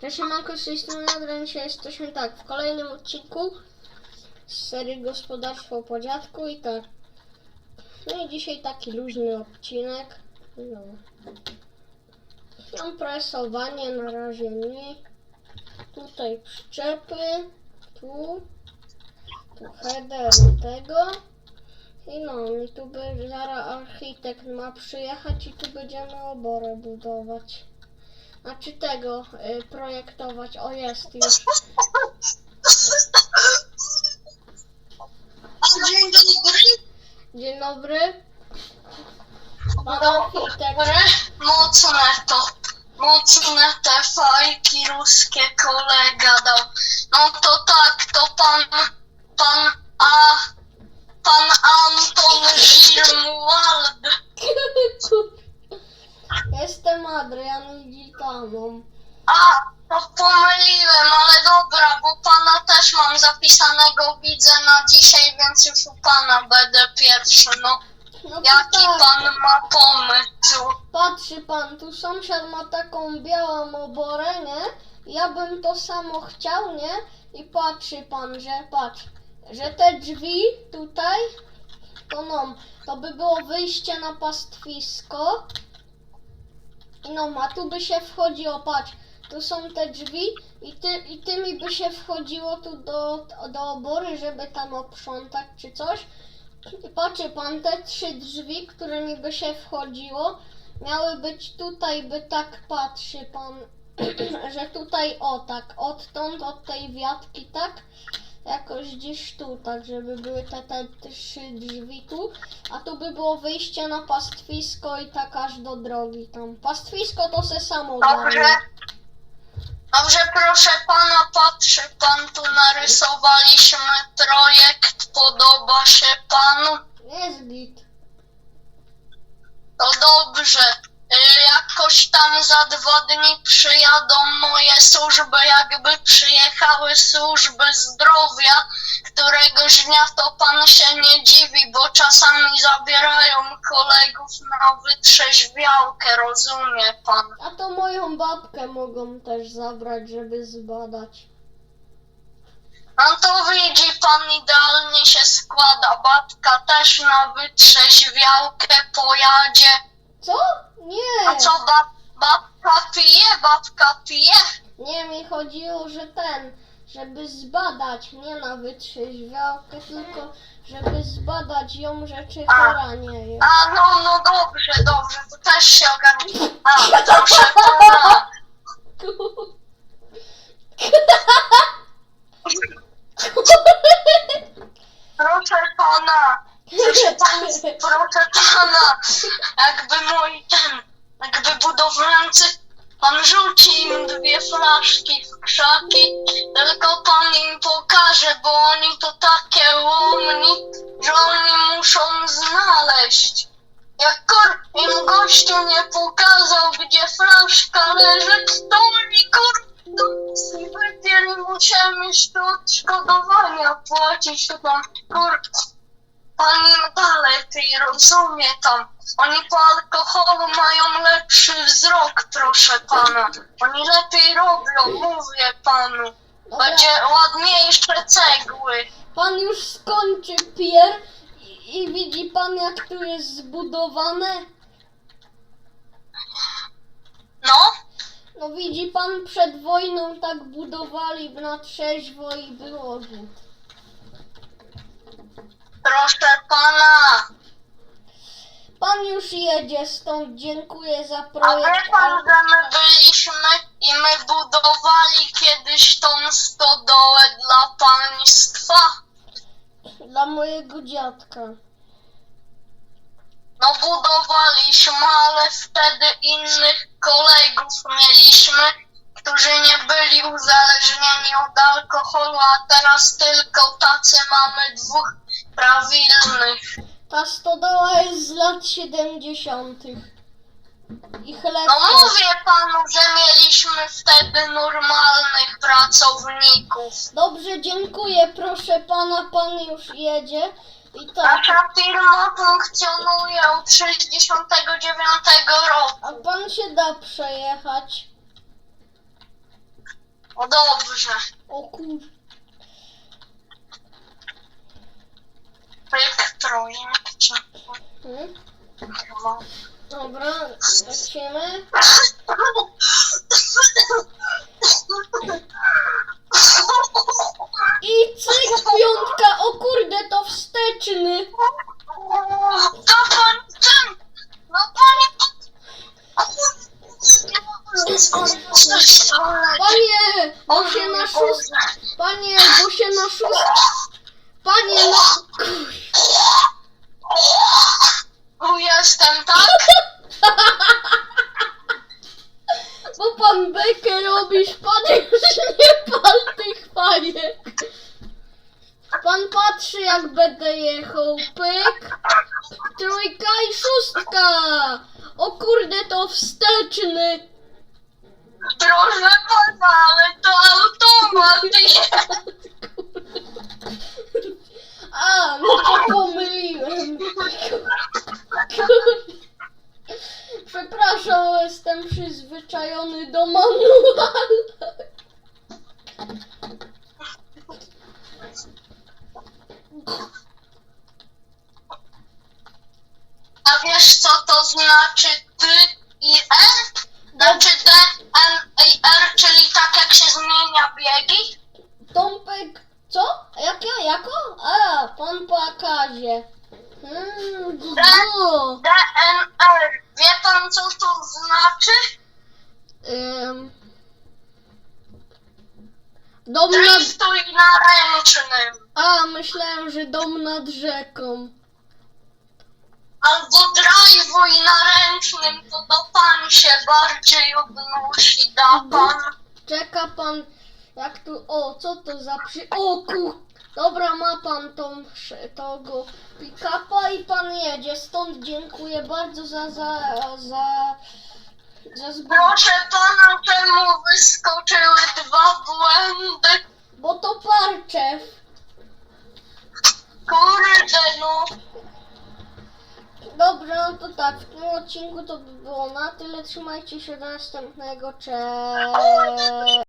Cześć, Manko, z tej strony Adrian. Dzisiaj jesteśmy tak, w kolejnym odcinku z serii Gospodarstwo po dziadku i tak. No i dzisiaj taki luźny odcinek. No. Mam presowanie, na razie nie. Tutaj przyczepy, tu, tu header tego. I no, i tu by zaraz architekt ma przyjechać i tu będziemy oborę budować. Znaczy tego y, projektować. O jest już. Dzień dobry. Dzień dobry. Pan architekt. Mocne to. Mocne te fajki ruskie kolega dał. No to tak, to pan, pan A, pan Anton Gilmuald. Jestem Adrian Gitaną. A, to pomyliłem, ale dobra, bo pana też mam zapisanego, widzę na dzisiaj, więc już u pana będę pierwszy, no. No to Jaki tak. pan ma pomysł? Patrzy pan, tu sąsiad ma taką białą oborę, nie? Ja bym to samo chciał, nie? I patrzy pan, że patrz, że te drzwi tutaj, to no, to by było wyjście na pastwisko. No, a tu by się wchodziło, patrz, tu są te drzwi i, ty, i tymi by się wchodziło tu do, do obory, żeby tam oprzątać czy coś. I patrzy pan, te trzy drzwi, którymi by się wchodziło, miały być tutaj, by tak patrzy pan, że tutaj o tak, odtąd, od tej wiatki tak, jakoś gdzieś tu, tak, żeby były te, te trzy drzwi tu, a tu by było wyjście na pastwisko i tak aż do drogi tam. Pastwisko to se samo Dobrze. daje. Dobrze, proszę pana, patrzy pan, tu narysowaliśmy projekt, podoba się panu? Jest git. To dobrze. Y, Jakoś tam za dwa dni przyjadą moje służby, jakby przyjechały służby zdrowia, któregoś dnia to pan się nie dziwi, bo czasami zabierają kolegów na wytrzeźwiałkę, rozumie pan? A to moją babkę mogą też zabrać, żeby zbadać. No to widzi pan, idealnie się składa. Babka też na wytrzeźwiałkę pojadzie. Co? Nie! A co bab, babka pije? Babka pije? Nie, mi chodziło, że ten, żeby zbadać, nie na wytrzeźwiałkę, tylko żeby zbadać ją, że czy A. chora nie jest. A no, no dobrze, dobrze, to też się ogarnie. A, pana. Proszę Pana. Jakby mój ten, jakby budowlańcy, pan rzuci im dwie flaszki w krzaki, tylko pan im pokaże, bo oni to takie łomni, że oni muszą znaleźć. Jak kur im gościu nie pokazał, gdzie flaszka leży, to oni kur i wypieli musiałem jeszcze odszkodowania płacić, to tam kur pan im da lepiej, rozumie tam. Oni po alkoholu mają lepszy wzrok, proszę pana. Oni lepiej robią, mówię panu. Dobra, Będzie ładniejsze cegły. pan już skończy pier i, i widzi pan jak tu jest zbudowane? No, No widzi pan, przed wojną tak budowali na trzeźwo i było git. Proszę pana. Pan już jedzie stąd, dziękuję za A projekt. wie pan, że my byliśmy i my budowali kiedyś tą stodołę dla państwa? Dla mojego dziadka. No budowaliśmy, ale wtedy innych kolegów mieliśmy, którzy nie byli uzależnieni od alkoholu, a teraz tylko tacy mamy dwóch prawilnych. Ta stodoła jest z lat 70. I chleb. No też. mówię panu, że mieliśmy wtedy normalnych pracowników. Dobrze, dziękuję, proszę pana, pan już jedzie. I tak, Nasza firma funkcjonuje od 69 roku. a pan się da przejechać. O dobrze. O kur... Elektroincze. Hmm? Dobra, lecimy. I cyk, piątka, o kurde, to wsteczny. To pan ten! No panie... Panie, bo się na szóst... Panie, bo się na szóst... Panie, no... Tu jestem, tak? Bo pan bekę robisz, pan już nie pal tych fajek. Pan jak będę jechał, pyk, trójka i szóstka. O kurde, to wsteczny. Proszę pana, ale to automat jest. A, no to pomyliłem. Przepraszam, jestem przyzwyczajony do manuala. A wiesz co to znaczy ty i R? Znaczy D, N i R, czyli tak jak się zmienia biegi? Tąpek, co? Jakie, jako? A, pan po akazie. Hmm, no. D, N, R. Wie pan co to znaczy? Ym. Dom. Driftuj na A, myślałem, że dom nad rzeką. Albo drive'uj na ręcznym, to do pan się bardziej odnosi, da pan. Czeka pan, jak tu, o, co to za przy... O kur... Dobra, ma pan tą, sz- tego pick-upa i pan jedzie. Stąd dziękuję bardzo za, za, za, za zbyt... Proszę pana, czemu wyskoczyły dwa błędy? Bo to parczew. Kurde no. Dobra, no to tak, w tym odcinku to by było na tyle. Trzymajcie się do następnego. Cześć.